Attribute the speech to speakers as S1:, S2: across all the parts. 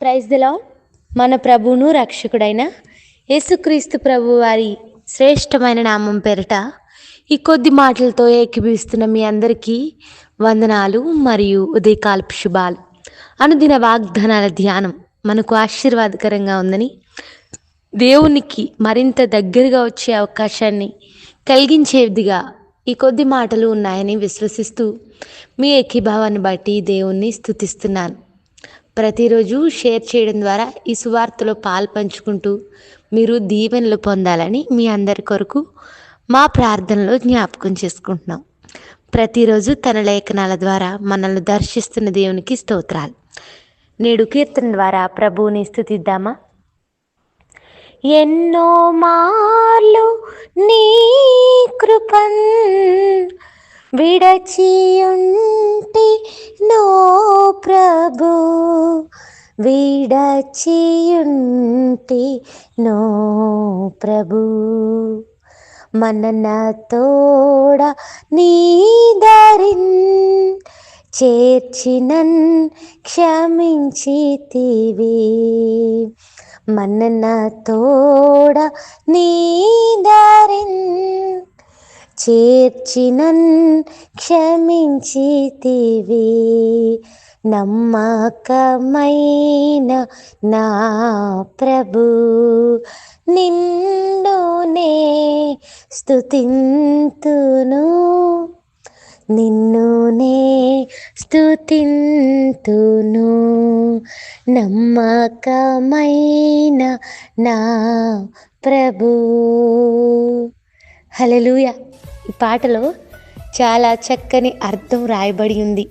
S1: Praise దిలా మన ప్రభువును రక్షకుడైన యేసుక్రీస్తు ప్రభు వారి శ్రేష్టమైన నామం పేరిట ఈ కొద్ది మాటలతో ఏకీభవిస్తున్న మీ అందరికీ వందనాలు మరియు ఉదయకాల్పు శుభాలు. అనుదిన వాగ్దానాల ధ్యానం మనకు ఆశీర్వాదకరంగా ఉందని దేవునికి మరింత దగ్గరగా వచ్చే అవకాశాన్ని కలిగించేదిగా ఈ కొద్ది మాటలు ఉన్నాయని విశ్వసిస్తూ మీ ఏకీభావాన్ని బట్టి దేవుణ్ణి స్థుతిస్తున్నాను ప్రతిరోజు షేర్ చేయడం ద్వారా ఈ సువార్తలో పాలు పంచుకుంటూ మీరు దీవెనలు పొందాలని మీ అందరి కొరకు మా ప్రార్థనలో జ్ఞాపకం చేసుకుంటున్నాం. ప్రతిరోజు తన లేఖనాల ద్వారా మనల్ని దర్శిస్తున్న దేవునికి స్తోత్రాలు. నేడు కీర్తన ద్వారా ప్రభువుని స్థుతిద్దామా? ఎన్నో మార్లు నీ కృపన్ విడచియుంటి నో ప్రభు విడచియుంటి నో ప్రభు. మనన తోడ నీ చేర్చినన్ క్షమించితివి. మనన తోడ నీ చేర్చినన్ క్షమించితివి. నమ్మకమైన నా ప్రభు నిన్నునే స్తుతింతును. నిన్నునే స్తుతింతును. నమ్మకమైన నా ప్రభు. హలలుయ ఈ పాటలో చాలా చక్కని అర్థం రాయబడి ఉంది.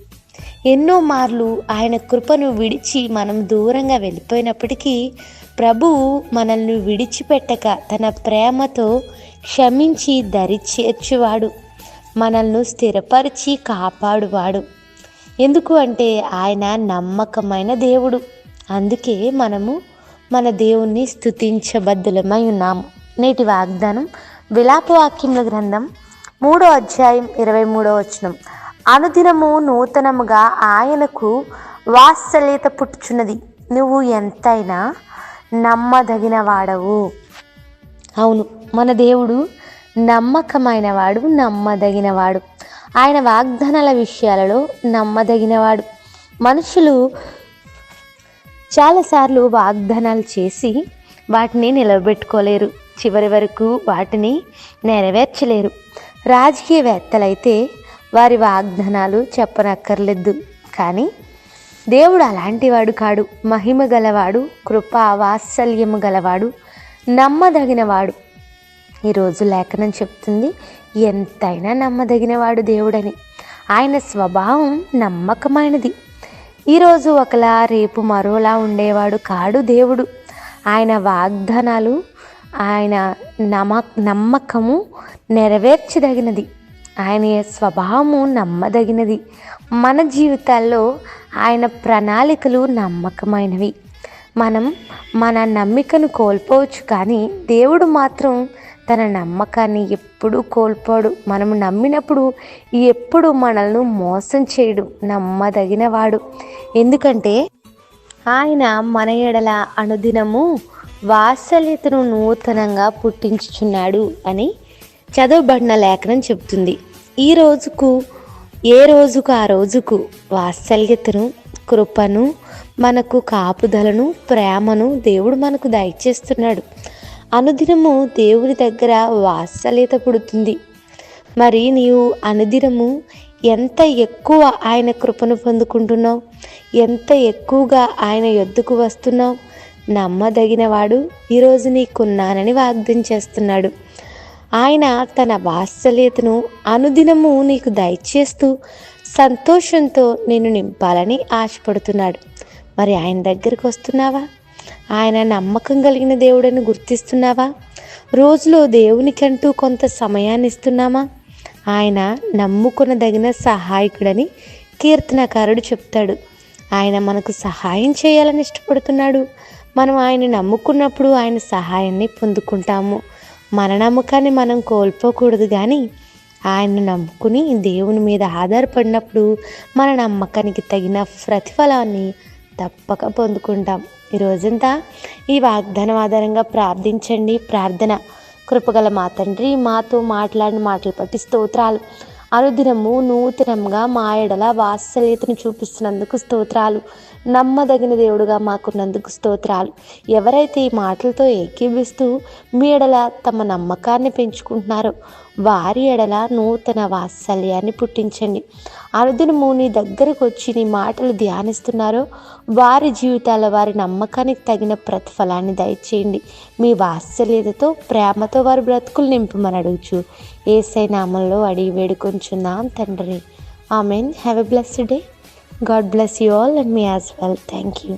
S1: ఎన్నో మార్లు ఆయన కృపను విడిచి మనం దూరంగా వెళ్ళిపోయినప్పటికీ ప్రభువు మనల్ని విడిచిపెట్టక తన ప్రేమతో క్షమించి దరి చేర్చువాడు. మనల్ని స్థిరపరిచి కాపాడువాడు. ఎందుకు అంటే ఆయన నమ్మకమైన దేవుడు. అందుకే మనము మన దేవుణ్ణి స్థుతించబద్ధులమై ఉన్నాము. నేటి వాగ్దానం విలాపవాక్యముల గ్రంథం మూడో అధ్యాయం ఇరవై మూడో వచనం. అనుదినము నూతనముగా ఆయనకు వాత్సల్యత పుట్టుచున్నది. నువ్వు ఎంతైనా నమ్మదగిన వాడవు అవును మన దేవుడు నమ్మకమైనవాడు నమ్మదగినవాడు. ఆయన వాగ్దానాల విషయాలలో నమ్మదగినవాడు. మనుషులు చాలాసార్లు వాగ్దానాలు చేసి వాటిని నిలబెట్టుకోలేరు. చివరి వరకు వాటిని నెరవేర్చలేరు. రాజకీయవేత్తలైతే వారి వాగ్దానాలు చెప్పనక్కర్లేదు. కానీ దేవుడు అలాంటివాడు కాడు. మహిమ గలవాడు కృపా వాత్సల్యము గలవాడు నమ్మదగినవాడు. ఈరోజు లేఖనం చెప్తుంది ఎంతైనా నమ్మదగినవాడు దేవుడని. ఆయన స్వభావం నమ్మకమైనది. ఈరోజు ఒకలా రేపు మరోలా ఉండేవాడు కాడు దేవుడు. ఆయన వాగ్దానాలు ఆయన నమ నమ్మకము నెరవేర్చదగినది. ఆయన స్వభావము నమ్మదగినది. మన జీవితాల్లో ఆయన ప్రణాళికలు నమ్మకమైనవి. మనం మన నమ్మికను కోల్పోవచ్చు కానీ దేవుడు మాత్రం తన నమ్మకాన్ని ఎప్పుడూ కోల్పోడు. మనము నమ్మినప్పుడు ఎప్పుడు మనల్ని మోసం చేయడు నమ్మదగినవాడు. ఎందుకంటే ఆయన మన ఎడల అనుదినము వాత్సల్యతను నూతనంగా పుట్టించుచున్నాడు అని చదవబడిన లేఖనం చెప్తుంది ఈ రోజుకు ఏ రోజుకు ఆ రోజుకు వాత్సల్యతను కృపను మనకు కాపుదలను ప్రేమను దేవుడు మనకు దయచేస్తున్నాడు. అనుదినము దేవుని దగ్గర వాత్సల్యత పుడుతుంది. మరి నీవు అనుదినము ఎంత ఎక్కువ ఆయన కృపను పొందుకుంటున్నావు? ఎంత ఎక్కువగా ఆయన యొద్దకు వస్తున్నావు? నమ్మదగినవాడు ఈరోజు నీకున్నానని వాగ్దం చేస్తున్నాడు. ఆయన తన వాత్సల్యతను అనుదినము నీకు దయచేస్తూ సంతోషంతో నేను నింపాలని ఆశపడుతున్నాడు. మరి ఆయన దగ్గరికి వస్తున్నావా? ఆయన నమ్మకం కలిగిన దేవుడని గుర్తిస్తున్నావా? రోజులో దేవునికంటూ కొంత సమయాన్ని ఇస్తున్నామా? ఆయన నమ్ముకునదగిన సహాయకుడని కీర్తనకారుడు చెప్తాడు. ఆయన మనకు సహాయం చేయాలని ఇష్టపడుతున్నాడు. మనం ఆయన నమ్ముకున్నప్పుడు ఆయన సహాయాన్ని పొందుకుంటాము. మన నమ్మకాన్ని మనం కోల్పోకూడదు కానీ ఆయన నమ్ముకుని దేవుని మీద ఆధారపడినప్పుడు మన నమ్మకానికి తగిన ప్రతిఫలాన్ని తప్పక పొందుకుంటాం. ఈ రోజంతా ఈ వాగ్దానం ఆధారంగా ప్రార్థించండి. ప్రార్థన కృపగల మా తండ్రి మాతో మాట్లాడిన మాటలు పట్టి స్తోత్రాలు. అనుదినము నూతనంగా మా ఎడల వాత్సల్యతను చూపిస్తున్నందుకు స్తోత్రాలు. నమ్మదగిన దేవుడుగా మాకున్నందుకు స్తోత్రాలు. ఎవరైతే ఈ మాటలతో ఏకీభిస్తూ మీ ఎడల తమ నమ్మకాన్ని పెంచుకుంటున్నారో వారి ఎడల నూతన వాత్సల్యాన్ని పుట్టించండి. అనుదినము నీ దగ్గరకు వచ్చి నీ మాటలు ధ్యానిస్తున్నారో. వారి జీవితాల వారి నమ్మకానికి తగిన ప్రతిఫలాన్ని దయచేయండి. మీ వాత్సల్యతతో ప్రేమతో వారి బ్రతుకులు నింపమని అడుగుచు. ఏసై నామంలో అడిగి వేడుకొంచున్నాం తండ్రి. Amen. Have a blessed day God bless you all and me as well thank you